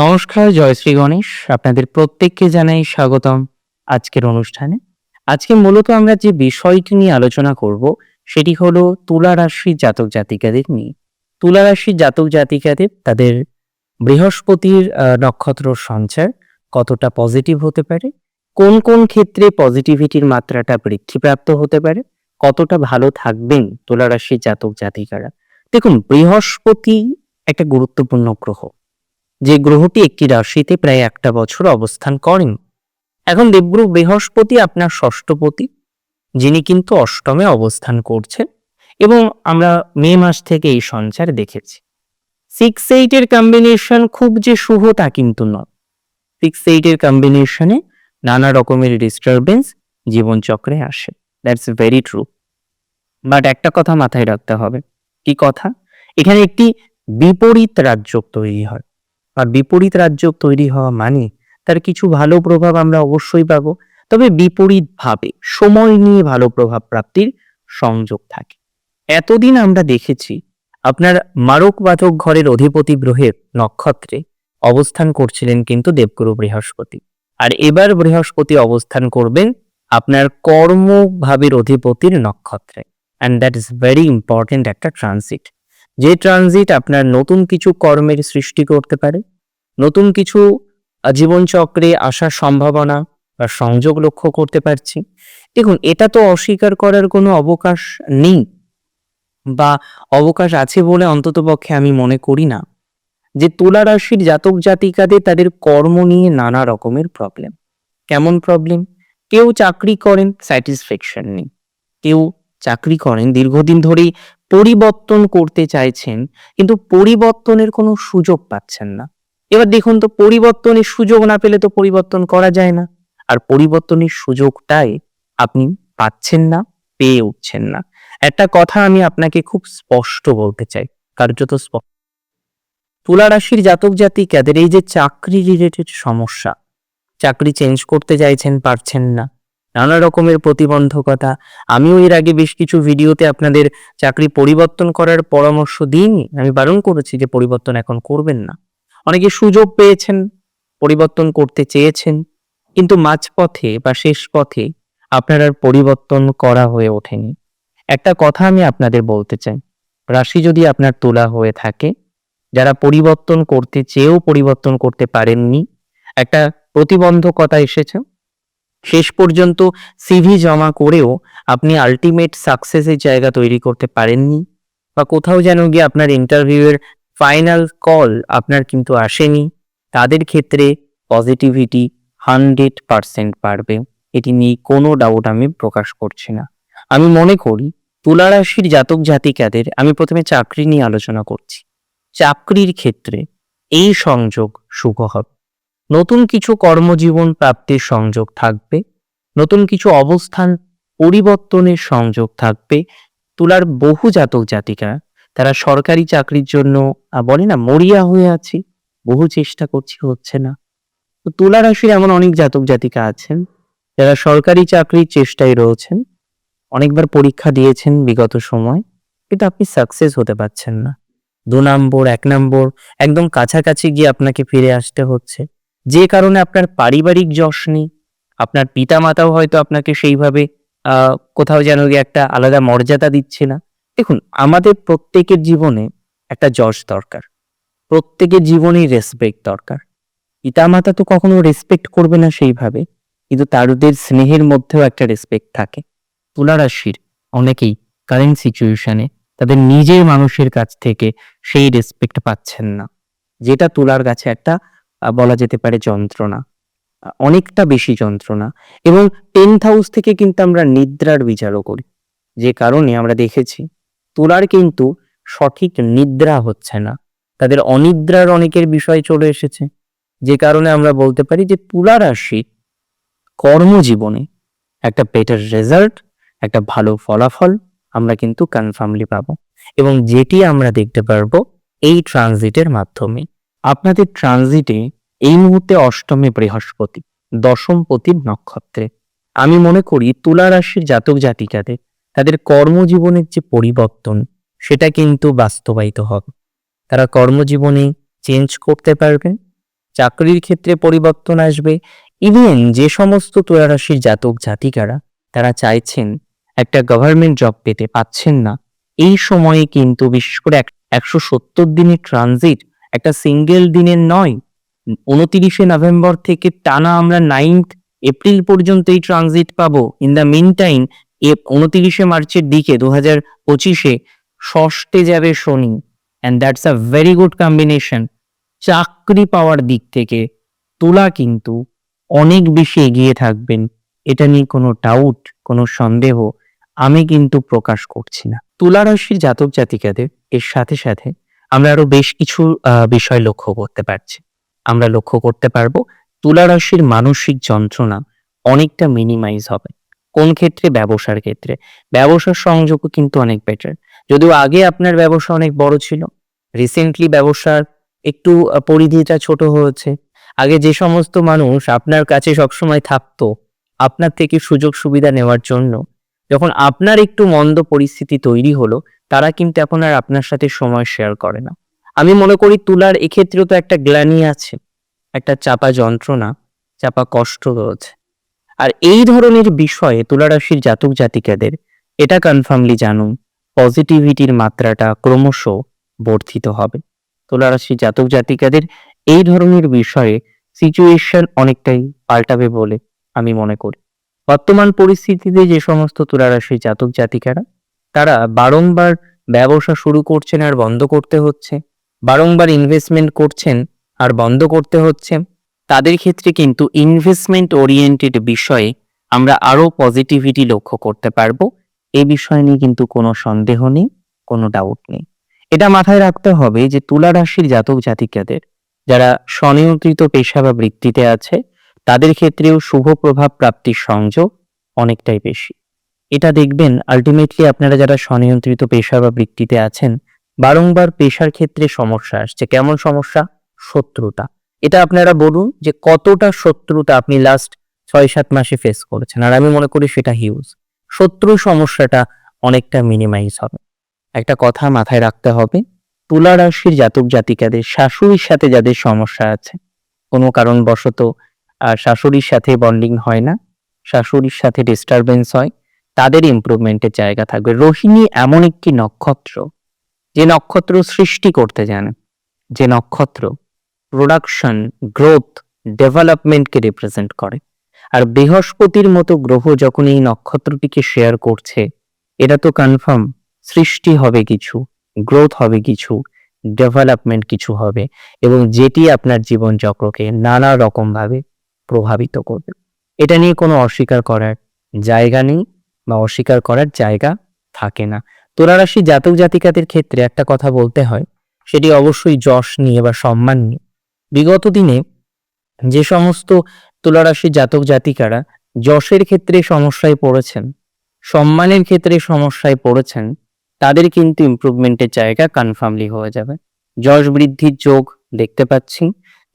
নমস্কার জয়শ্রী গণেশ। আপনাদের প্রত্যেককে জানাই স্বাগতম আজকের অনুষ্ঠানে। আজকে মূলত আমরা যে বিষয়টি নিয়ে আলোচনা করব, সেটি হলো তুলা রাশি জাতক জাতিকাদের নিয়ে। তুলা রাশি জাতক জাতিকাদের তাদের বৃহস্পতির নক্ষত্র সঞ্চার কতটা পজিটিভ হতে পারে, কোন কোন ক্ষেত্রে পজিটিভিটির মাত্রাটা বৃদ্ধিপ্রাপ্ত হতে পারে, কতটা ভালো থাকবেন তুলা রাশির জাতক জাতিকারা। দেখুন, বৃহস্পতি একটা গুরুত্বপূর্ণ গ্রহ। যে গ্রহটি একটি রাশিতে প্রায় একটা বছর অবস্থান করেন। এখন দেবগুরু বৃহস্পতি আপনার ষষ্ঠপতি যিনি কিন্তু অষ্টমে অবস্থান করছেন এবং আমরা মে মাস থেকে এই সঞ্চার দেখেছি। সিক্স এইটের কম্বিনেশন খুব যে শুভ তা কিন্তু নয়। সিক্স এইটের কম্বিনেশনে নানা রকমের ডিস্টারবেন্স জীবনচক্রে আসে। দ্যাটস ভেরি ট্রু বাট একটা কথা মাথায় রাখতে হবে। কি কথা? এখানে একটি বিপরীত রাজ্য তৈরি হয়। আর বিপরীত রাজ্য তৈরি হওয়া মানে তার কিছু ভালো প্রভাব আমরা অবশ্যই পাবো। তবে বিপরীত ভাবে সময় নিয়ে ভালো প্রভাব প্রাপ্তির সংযোগ থাকে। এতদিন আমরা দেখেছি আপনার মারক বাচক ঘরের অধিপতি গ্রহের নক্ষত্রে অবস্থান করছিলেন কিন্তু দেবগুরু বৃহস্পতি। আর এবার বৃহস্পতি অবস্থান করবেন আপনার কর্ম ভাবের অধিপতির নক্ষত্রে। And that is very important একটা ট্রানজিট যে ট্রানজিট আপনার নতুন কিছু কর্মের সৃষ্টি করতে পারে, নতুন কিছু জীবনচক্রে আসার সম্ভাবনা বা সংযোগ লক্ষ্য করতে পারছি। দেখুন, এটা তো অস্বীকার করার কোনো অবকাশ নেই বা অবকাশ আছে বলে অন্ততপক্ষে আমি মনে করি না। যে তুলা রাশির জাতক জাতিকাদের তাদের কর্ম নিয়ে নানা রকমের প্রবলেম কেমন প্রবলেম কেউ চাকরি করেন স্যাটিসফ্যাকশন নেই। কেউ চাকরি করেন, দীর্ঘদিন ধরেই পরিবর্তন করতে চাইছেন, কিন্তু পরিবর্তনের কোনো সুযোগ পাচ্ছেন না। এবার দেখুন তো, পরিবর্তনের সুযোগ না পেলে তো পরিবর্তন করা যায় না। আর পরিবর্তনের সুযোগটাই আপনি পাচ্ছেন না, পেয়ে উঠছেন না। একটা কথা আমি আপনাকে খুব স্পষ্ট বলতে চাই, কার্যত স্পষ্ট তুলা রাশির জাতক জাতিকাদের এই যে চাকরি রিলেটেড সমস্যা, চাকরি চেঞ্জ করতে চাইছেন, পারছেন না নানা রকমের প্রতিবন্ধকতা। আমিও এর আগে বেশ কিছু ভিডিওতে আপনাদের চাকরি পরিবর্তন করার পরামর্শ দিইনি। আমি বারণ করেছি যে পরিবর্তন এখন করবেন না। অনেকে সুযোগ পেয়েছেন, পরিবর্তন করতে চেয়েছেন, কিন্তু মাঝপথে বা শেষ পথে আপনার আর পরিবর্তন করা হয়ে ওঠেনি। একটা কথা আমি আপনাদের বলতে চাই। রাশি যদি আপনার তোলা হয়ে থাকে, যারা পরিবর্তন করতে চেয়েও পরিবর্তন করতে পারেননি, একটা প্রতিবন্ধকতা এসেছে। শেষ পর্যন্ত সিভি জমা করেও আপনি আলটিমেট সাকসেসের জায়গা তৈরি করতে পারেননি বা কোথাও যেন গিয়ে আপনার ইন্টারভিউয়ের ফাইনাল কল আপনার কিন্তু আসেনি। তাদের ক্ষেত্রে পজিটিভিটি হান্ড্রেড পারসেন্ট পারবে এটি নিয়ে কোনো ডাউট আমি প্রকাশ করছি না। আমি মনে করি তুলা রাশির জাতক জাতিকাদের আমি প্রথমে চাকরি নিয়ে আলোচনা করছি। চাকরির ক্ষেত্রে এই সংযোগ শুভ হবে। নতুন কিছু কর্মজীবন প্রাপ্তির সংযোগ থাকবে, নতুন কিছু অবস্থান পরিবর্তনের সংযোগ থাকবে। তুলার বহু জাতক জাতিকা, তারা সরকারি চাকরির জন্য বলে না, মরিয়া হয়ে আছি, বহু চেষ্টা করছি, হচ্ছে না। তো তুলা রাশির এমন অনেক জাতক জাতিকা আছেন, যারা সরকারি চাকরির চেষ্টায় রয়েছেন, অনেকবার পরীক্ষা দিয়েছেন বিগত সময়, কিন্তু আপনি সাকসেস হতে পারছেন না। দু নম্বর, এক নম্বর, একদম কাছাকাছি গিয়ে আপনাকে ফিরে আসতে হচ্ছে। যে কারণে আপনার পারিবারিক যশ নেই, আপনার পিতা মাতাও হয়তো আপনাকে সেইভাবে কোথাও যেন একটা আলাদা মর্যাদা দিচ্ছে না। দেখুন, আমাদের প্রত্যেকের জীবনে একটা যশ দরকার। প্রত্যেকের জীবনেই রেসপেক্ট দরকার। পিতামাতা তো কখনো রেসপেক্ট করবে না সেইভাবে, কিন্তু তাদের স্নেহের মধ্যেও একটা রেসপেক্ট থাকে। তুলা রাশির অনেকেই কারেন্ট সিচুয়েশনে তাদের নিজের মানুষের কাছ থেকে সেই রেসপেক্ট পাচ্ছেন না। যেটা তুলার কাছে একটা বলা যেতে পারে যন্ত্রণা, অনেকটা বেশি যন্ত্রণা এবং টেন্থ হাউস থেকে কিন্তু আমরা নিদ্রার বিচারও করি। যে কারণে আমরা দেখেছি, তুলার কিন্তু সঠিক নিদ্রা হচ্ছে না। তাদের অনিদ্রার অনেকের বিষয় চলে এসেছে। যে কারণে আমরা বলতে পারি যে তুলা রাশি কর্মজীবনে একটা বেটার রেজাল্ট একটা ভালো ফলাফল আমরা কিন্তু কনফার্মলি পাবো এবং যেটি আমরা দেখতে পারব এই ট্রানজিটের মাধ্যমে। আপনাদের ট্রানজিটে এই মুহূর্তে অষ্টমে বৃহস্পতি, দশম পতির নক্ষত্রে। আমি মনে করি তুলা রাশির জাতক জাতিকাদের তাদের কর্মজীবনের যে পরিবর্তন, সেটা কিন্তু বাস্তবায়িত হবে। তারা কর্মজীবনে চেঞ্জ করতে পারবেন চাকরির ক্ষেত্রে পরিবর্তন আসবে ইভেন যে সমস্ত তুলা রাশির জাতক জাতিকারা তারা চাইছেন একটা গভর্নমেন্ট জব পেতে, পাচ্ছেন না। এই সময়ে কিন্তু বিশেষ করে একশো সত্তর দিনের ট্রানজিট একটা সিঙ্গেল দিনের নয়, উনতিরিশে নভেম্বর থেকে টানা আমরা নাইন্থ এপ্রিল পর্যন্ত এই ট্রানজিট পাবো। ইন দ্য মিন টাইম উনতিরিশে মার্চের দিকে দু হাজার পঁচিশে ষষ্ঠে যাবে শনি। And that's a very good combination চাকরি পাওয়ার দিক থেকে তুলা কিন্তু অনেক বেশি এগিয়ে থাকবেন। এটা নিয়ে কোনো ডাউট কোনো সন্দেহ আমি কিন্তু প্রকাশ করছি না। তুলা জাতক জাতিকাদের এর সাথে সাথে আমরা আরও বেশ কিছু বিষয় লক্ষ্য করতে পারছি। আমরা লক্ষ্য করতে পারব তুলা রাশির মানসিক যন্ত্রণা অনেকটা মিনিমাইজ হবে। কোন ক্ষেত্রে? ব্যবসার ক্ষেত্রে। ব্যবসার সংযোগও কিন্তু অনেক বেটার যদিও আগে আপনার ব্যবসা অনেক বড় ছিল রিসেন্টলি ব্যবসার একটু পরিধিটা ছোট হয়েছে। আগে যে সমস্ত মানুষ আপনার কাছে সবসময় থাকতো, আপনার থেকে সুযোগ সুবিধা নেওয়ার জন্য যখন আপনার একটু মন্দ পরিস্থিতি তৈরি হলো, তারা কিন্তু এখন আর আপনার সাথে সময় শেয়ার করে না। আমি মনে করি তুলার এক্ষেত্রেও তো একটা গ্লানি আছে, একটা চাপা যন্ত্রণা, চাপা কষ্ট রয়েছে। আর এই ধরনের বিষয়ে তুলারাশির জাতক জাতিকাদের এটা কনফার্মলি জানুন পজিটিভিটির মাত্রাটা ক্রমশ বর্ধিত হবে। তুলারাশির জাতক জাতিকাদের এই ধরনের বিষয়ে সিচুয়েশন অনেকটাই পাল্টাবে বলে আমি মনে করি। বর্তমান পরিস্থিতিতে যে সমস্ত তুলারাশির জাতক জাতিকারা, তারা বারংবার ব্যবসা শুরু করছেন আর বন্ধ করতে হচ্ছে। বারংবার ইনভেস্টমেন্ট করছেন আর বন্ধ করতে হচ্ছে। তাদের ক্ষেত্রে কিন্তু ইনভেস্টমেন্ট ওরিয়েন্টেড বিষয়ে আমরা আরও পজিটিভিটি লক্ষ্য করতে পারব। এই বিষয় নিয়ে কিন্তু কোনো সন্দেহ নেই, কোনো ডাউট নেই। এটা মাথায় রাখতে হবে যে তুলা রাশির জাতক জাতিকাদের, যারা স্বনিয়ন্ত্রিত পেশা বা বৃত্তিতে আছে তাদের ক্ষেত্রেও শুভ প্রভাব প্রাপ্তির সংযোগ অনেকটাই বেশি। এটা দেখবেন আলটিমেটলি আপনারা যারা স্বনিয়ন্ত্রিত পেশা বা বৃত্তিতে আছেন, বারংবার পেশার ক্ষেত্রে সমস্যা আসছে। কেমন সমস্যা? শত্রুতা। এটা আপনারা বলুন যে কতটা শত্রুতা আপনি লাস্ট ছয় সাত মাসে ফেস করেছেন, আর আমি মনে করি সেটা হিউজ শত্রু সমস্যাটা অনেকটা মিনিমাইজ হবে। একটা কথা মাথায় রাখতে হবে, তুলা রাশির জাতক জাতিকাদের শাশুড়ির সাথে যাদের সমস্যা আছে, কোনো কারণবশত আর শাশুড়ির সাথে বন্ডিং হয় না, শাশুড়ির সাথে ডিস্টারবেন্স হয়, তাদের ইমপ্রুভমেন্টের জায়গা থাকবে। রোহিণী এমন একটি নক্ষত্র, যে নক্ষত্র সৃষ্টি করতে জানে, যে নক্ষত্র প্রোডাকশন গ্রোথ ডেভেলপমেন্টকে রিপ্রেজেন্ট করে। আর বৃহস্পতির মতো গ্রহ যখন এই নক্ষত্রটিকে শেয়ার করছে, এটা তো কনফার্ম সৃষ্টি হবে কিছু গ্রোথ হবে কিছু ডেভেলপমেন্ট কিছু হবে, এবং যেটি আপনার জীবন চক্রকে নানা রকম ভাবে প্রভাবিত করবে। এটা নিয়ে কোনো অস্বীকার করার জায়গা নেই বা অস্বীকার করার জায়গা থাকে না। তুলারাশি জাতক জাতিকাদের ক্ষেত্রে একটা কথা বলতে হয়, সেটি অবশ্যই যশ নিয়ে বা সম্মান নিয়ে। বিগত দিনে যে সমস্ত তুলারাশি জাতক জাতিকারা যশের ক্ষেত্রে সমস্যায় পড়েছেন, সম্মানের ক্ষেত্রে সমস্যায় পড়েছেন, তাদের কিন্তু ইমপ্রুভমেন্টের জায়গা কনফার্মলি হয়ে যাবে। যশ বৃদ্ধির যোগ দেখতে পাচ্ছি।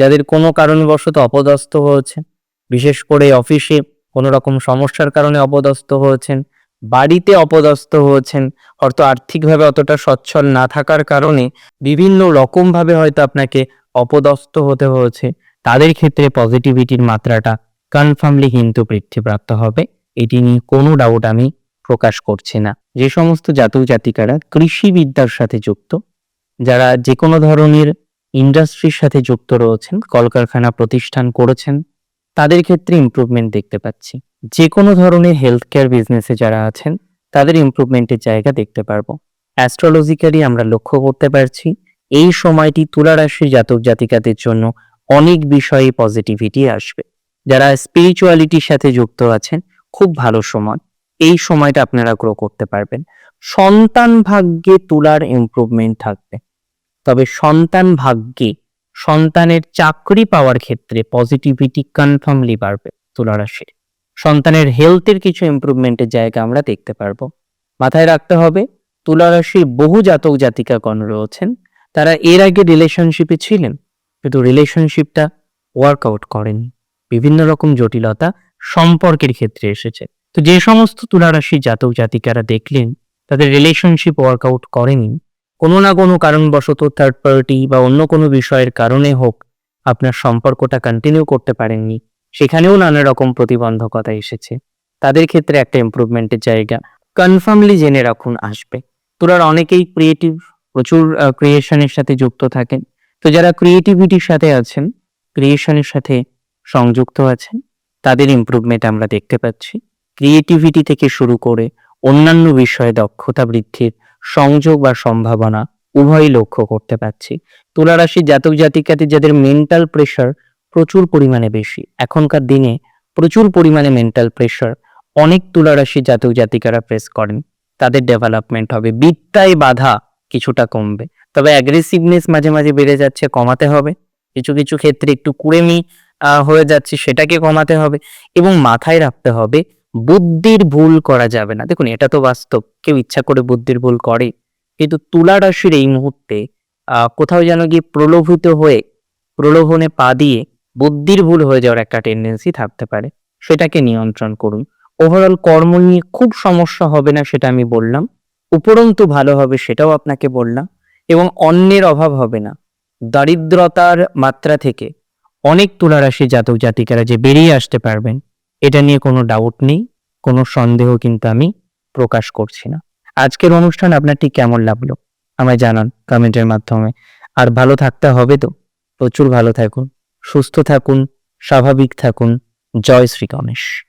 যাদের কোনো কারণবশত অপদস্থ হয়েছে বিশেষ করে অফিসে কোনো রকম সমস্যার কারণে অপদস্থ হয়েছেন, বাড়িতে অপদস্থ হয়েছেন হয়তো আর্থিকভাবে অতটা সচ্ছল না থাকার কারণে বিভিন্ন রকমভাবে হয়তো আপনাকে অপদস্থ হতে হয়েছে, তাদের ক্ষেত্রে পজিটিভিটির মাত্রাটা কনফার্মলি কিন্তু বৃদ্ধিপ্রাপ্ত হবে। এটি নিয়ে কোনো ডাউট আমি প্রকাশ করছি না। যে সমস্ত জাতক জাতিকারা কৃষিবিদ্যার সাথে যুক্ত, যারা যে কোনো ধরনের ইন্ডাস্ট্রির সাথে যুক্ত রয়েছেন, কলকারখানা প্রতিষ্ঠান করেছেন, তাদের ক্ষেত্রে ইম্প্রুভমেন্ট দেখতে পাচ্ছি। যে কোনো ধরনের হেলথ কেয়ার বিজনেসে যারা আছেন, তাদের ইমপ্রুভমেন্টের জায়গা দেখতে পারব। অ্যাস্ট্রোলজিক্যালি আমরা লক্ষ্য করতে পারছি, এই সময়টি তুলা রাশির জাতক জাতিকাদের জন্য অনেক বিষয়ে পজিটিভিটি আসবে। যারা স্পিরিচুয়ালিটির সাথে যুক্ত আছেন, খুব ভালো সময়। এই সময়টা আপনারা গ্রো করতে পারবেন। সন্তান ভাগ্যে তুলার ইমপ্রুভমেন্ট থাকবে। তবে সন্তান ভাগ্যে সন্তানের চাকরি পাওয়ার ক্ষেত্রে পজিটিভিটি কনফার্মলি বাড়বে তুলা রাশির সন্তানের হেলথের কিছু ইমপ্রুভমেন্টের জায়গা আমরা দেখতে পারব। মাথায় রাখতে হবে তুলা রাশির বহু জাতক জাতিকাগণ রয়েছেন, তারা এর আগে রিলেশনশিপে ছিলেন, কিন্তু রিলেশনশিপটা ওয়ার্কআউট করেনি। বিভিন্ন রকম জটিলতা সম্পর্কের ক্ষেত্রে এসেছে। তো যে সমস্ত তুলারাশি জাতক জাতিকারা দেখলেন, তাদের রিলেশনশিপ ওয়ার্কআউট করেনি কোনো না কোনো কারণবশত থার্ড পার্টি বা অন্য কোনো বিষয়ের কারণে হোক আপনার সম্পর্কটা কন্টিনিউ করতে পারেননি। সেখানেও নানা রকম প্রতিবন্ধকতা এসেছে। তাদের ক্ষেত্রে একটা ইমপ্রুভমেন্টের জায়গা কনফার্মলি জেনে রাখুন আসবে। তোরার অনেকেই ক্রিয়েটিভ প্রচুর ক্রিয়েশনের সাথে যুক্ত থাকেন। তো যারা ক্রিয়েটিভিটির সাথে আছেন ক্রিয়েশনের সাথে সংযুক্ত আছেন, তাদের ইমপ্রুভমেন্ট আমরা দেখতে পাচ্ছি। ক্রিয়েটিভিটি থেকে শুরু করে অন্যান্য বিষয়ে দক্ষতা বৃদ্ধির সংযোগ বা সম্ভাবনা উভয়ই লক্ষ্য করতে পারছি। তুলা রাশির জাতক জাতিকাতে যাদের মেন্টাল প্রেশার প্রচুর পরিমাণে বেশি, এখনকার দিনে প্রচুর পরিমাণে মেন্টাল প্রেশার অনেক তুলা রাশির জাতক জাতিকারা ফেস করেন। তাদের ডেভেলপমেন্ট হবে। বিদ্যায় বাধা কিছুটা কমবে। তবে অ্যাগ্রেসিভনেস মাঝে মাঝে বেড়ে যাচ্ছে, কমাতে হবে। কিছু কিছু ক্ষেত্রে একটু কুড়েমি হয়ে যাচ্ছে, সেটাকে কমাতে হবে। এবং মাথায় রাখতে হবে বুদ্ধির ভুল করা যাবে না। দেখুন, এটা তো বাস্তব। কেউ ইচ্ছা করে বুদ্ধির ভুল করে। কিন্তু তুলা রাশির এই মুহূর্তে কোথাও যেন গিয়ে প্রলোভিত হয়ে, প্রলোভনে পা দিয়ে বুদ্ধির ভুল হয়ে যাওয়ার একটা টেন্ডেন্সি থাকতে পারে। সেটাকে নিয়ন্ত্রণ করুন। ওভারঅল কর্ম নিয়ে খুব সমস্যা হবে না সেটা আমি বললাম। উপরন্তু ভালো হবে সেটাও আপনাকে বললাম। এবং অন্যের অভাব হবে না। দারিদ্রতার মাত্রা থেকে অনেক তুলারাশি জাতক জাতিকারা যে বেরিয়ে আসতে পারবেন এটা নিয়ে কোনো ডাউট নেই, কোনো সন্দেহ কিন্তু আমি প্রকাশ করছি না। আজকের অনুষ্ঠান আপনার ঠিক কেমন লাগল? আমায় জানান কমেন্টের মাধ্যমে। আর ভালো থাকতে হবে তো? প্রচুর ভালো থাকুন, সুস্থ থাকুন, স্বাভাবিক থাকুন। জয় শ্রী গণেশ।